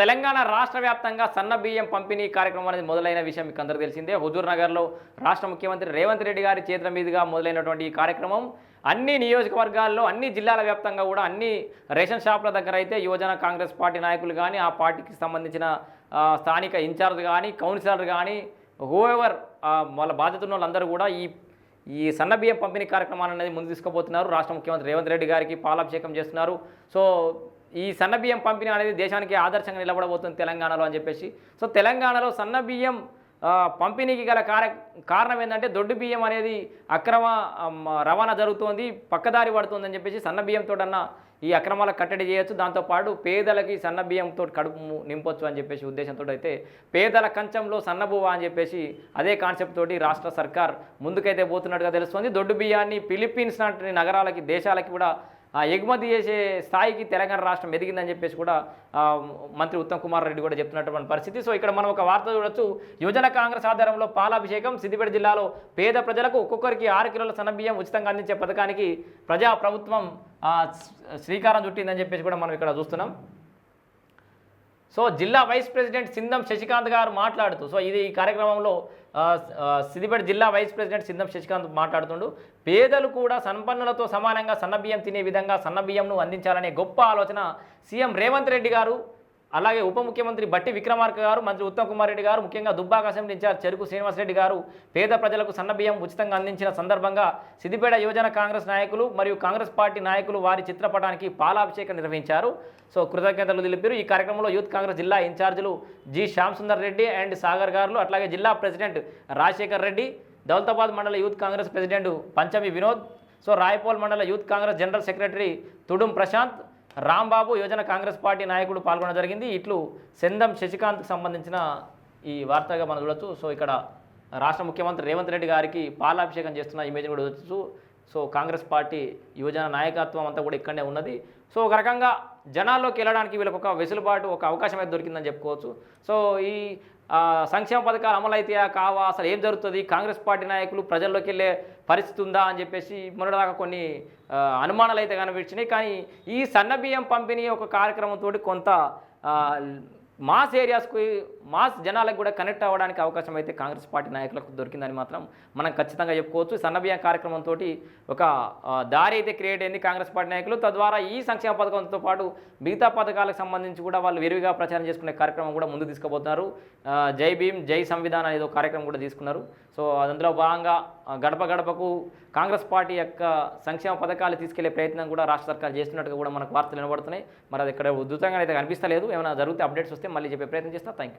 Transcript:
తెలంగాణ రాష్ట్ర వ్యాప్తంగా సన్న బియ్యం పంపిణీ కార్యక్రమం అనేది మొదలైన విషయం మీకు అందరూ తెలిసిందే. హుజూర్ నగర్లో రాష్ట్ర ముఖ్యమంత్రి రేవంత్ రెడ్డి గారి చేతుల మీదుగా మొదలైనటువంటి ఈ కార్యక్రమం అన్ని నియోజకవర్గాల్లో అన్ని జిల్లాల వ్యాప్తంగా కూడా అన్ని రేషన్ షాపుల దగ్గర అయితే యువజన కాంగ్రెస్ పార్టీ నాయకులు కానీ ఆ పార్టీకి సంబంధించిన స్థానిక ఇన్ఛార్జ్ కానీ కౌన్సిలర్ కానీ హూఎవర్ వాళ్ళ బాధ్యత ఉన్న వాళ్ళందరూ కూడా ఈ ఈ సన్న బియ్యం పంపిణీ కార్యక్రమాన్ని అనేది ముందు తీసుకుపోతున్నారు. రాష్ట్ర ముఖ్యమంత్రి రేవంత్ రెడ్డి గారికి పాలాభిషేకం చేస్తున్నారు. సో ఈ సన్న బియ్యం పంపిణీ అనేది దేశానికి ఆదర్శంగా నిలబడబోతుంది తెలంగాణలో అని చెప్పేసి. సో తెలంగాణలో సన్న బియ్యం పంపిణీకి గల కార కారణం ఏంటంటే దొడ్డు బియ్యం అనేది అక్రమ రవాణా జరుగుతోంది పక్కదారి పడుతుందని చెప్పేసి సన్న బియ్యంతో అన్న ఈ అక్రమాల కట్టడి చేయొచ్చు. దాంతోపాటు పేదలకి సన్న బియ్యంతో కడుపు నింపొచ్చు అని చెప్పేసి ఉద్దేశంతో అయితే పేదల కంచంలో సన్నబువ అని చెప్పేసి అదే కాన్సెప్ట్ తోటి రాష్ట్ర సర్కార్ ముందుకైతే పోతున్నట్టుగా తెలుస్తుంది. దొడ్డు బియ్యాన్ని ఫిలిప్పీన్స్ లాంటి నగరాలకి దేశాలకి కూడా ఎగుమతి చేసే స్థాయికి తెలంగాణ రాష్ట్రం ఎదిగిందని చెప్పేసి కూడా మంత్రి ఉత్తమ్ కుమార్ రెడ్డి కూడా చెప్తున్నటువంటి పరిస్థితి. సో ఇక్కడ మనం ఒక వార్త చూడొచ్చు. యువజన కాంగ్రెస్ ఆధ్వర్యంలో పాలాభిషేకం సిద్దిపేట జిల్లాలో పేద ప్రజలకు ఒక్కొక్కరికి ఆరు కిలోల సన్నబియ్యం ఉచితంగా అందించే పథకానికి ప్రజా ప్రభుత్వం శ్రీకారం చుట్టిందని చెప్పేసి కూడా మనం ఇక్కడ చూస్తున్నాం. సో జిల్లా వైస్ ప్రెసిడెంట్ సిందం శశికాంత్ గారు మాట్లాడుతూ సో ఇది ఈ కార్యక్రమంలో సిద్దిపేట జిల్లా వైస్ ప్రెసిడెంట్ సిందం శశికాంత్ మాట్లాడుతుండు. పేదలు కూడా సంపన్నులతో సమానంగా సన్నబియ్యం తినే విధంగా సన్నబియ్యంను అందించాలనే గొప్ప ఆలోచన సీఎం రేవంత్ రెడ్డి గారు అలాగే ఉప ముఖ్యమంత్రి బట్టి విక్రమార్క గారు మంత్రి ఉత్తమ్ కుమార్ రెడ్డి గారు ముఖ్యంగా దుబ్బాక అసెంబ్లీ ఇన్ఛార్జ్ చెరుకు శ్రీనివాసరెడ్డి గారు పేద ప్రజలకు సన్నబియ్యం ఉచితంగా అందించిన సందర్భంగా సిద్దిపేట యువజన కాంగ్రెస్ నాయకులు మరియు కాంగ్రెస్ పార్టీ నాయకులు వారి చిత్రపటానికి పాలాభిషేకం నిర్వహించారు. సో కృతజ్ఞతలు తెలిపారు. ఈ కార్యక్రమంలో యూత్ కాంగ్రెస్ జిల్లా ఇన్ఛార్జీలు జి శ్యామ్ సుందర్ రెడ్డి అండ్ సాగర్ గారు అట్లాగే జిల్లా ప్రెసిడెంట్ రాజశేఖర్ రెడ్డి దౌలతాబాద్ మండల youth Congress president Panchami Vinod so Rayapol మండల youth Congress general secretary Tudum Prashanth Rambabu యువజన కాంగ్రెస్ పార్టీ నాయకుడు పాల్గొనడం జరిగింది. ఇట్లు సెందం శశికాంత్కి సంబంధించిన ఈ వార్తగా మనం చూడొచ్చు. సో ఇక్కడ రాష్ట్ర ముఖ్యమంత్రి రేవంత్ రెడ్డి గారికి పాలాభిషేకం చేస్తున్న ఇమేజ్ కూడా చూడొచ్చు. సో కాంగ్రెస్ పార్టీ యువజన నాయకత్వం అంతా కూడా ఇక్కడనే ఉన్నది. సో ఒక రకంగా జనాల్లోకి వెళ్ళడానికి వీళ్ళకి ఒక వెసులుబాటు ఒక అవకాశం అయితే దొరికిందని చెప్పుకోవచ్చు. సో ఈ సంక్షేమ పథకాలు అమలు కావా? అసలు ఏం జరుగుతుంది? కాంగ్రెస్ పార్టీ నాయకులు ప్రజల్లోకి వెళ్ళే పరిస్థితి ఉందా అని చెప్పేసి మొన్నటిదాకా కొన్ని అనుమానాలు అయితే కనిపించినాయి. కానీ ఈ సన్న బియ్యం పంపిణీ ఒక కార్యక్రమంతో కొంత మాస్ ఏరియాస్కి మాస్ జనాలకు కూడా కనెక్ట్ అవ్వడానికి అవకాశం అయితే కాంగ్రెస్ పార్టీ నాయకులకు దొరికిందని మాత్రం మనం ఖచ్చితంగా చెప్పుకోవచ్చు. సన్నబియ్యం కార్యక్రమంతో ఒక దారి అయితే క్రియేట్ అయింది కాంగ్రెస్ పార్టీ నాయకులు. తద్వారా ఈ సంక్షేమ పథకంతో పాటు మిగతా పథకాలకు సంబంధించి కూడా వాళ్ళు విరివిగా ప్రచారం చేసుకునే కార్యక్రమం కూడా ముందు తీసుకుపోతున్నారు. జై భీమ్ జై సంవిధాన్ అనేది ఒక కార్యక్రమం కూడా తీసుకున్నారు. సో అందులో భాగంగా గడప గడపకు కాంగ్రెస్ పార్టీ యొక్క సంక్షేమ పథకాలు తీసుకెళ్ళే ప్రయత్నం కూడా రాష్ట్ర సర్కార్ చేస్తున్నట్టుగా కూడా మనకు వార్తలు వినబడుతున్నాయి. మరి అది ఇక్కడ ఉద్ధృతంగా అయితే కనిపిస్తలేదు. ఏమైనా జరిగితే అప్డేట్స్ వస్తే మళ్ళీ చెప్పే ప్రయత్నం చేస్తా. థ్యాంక్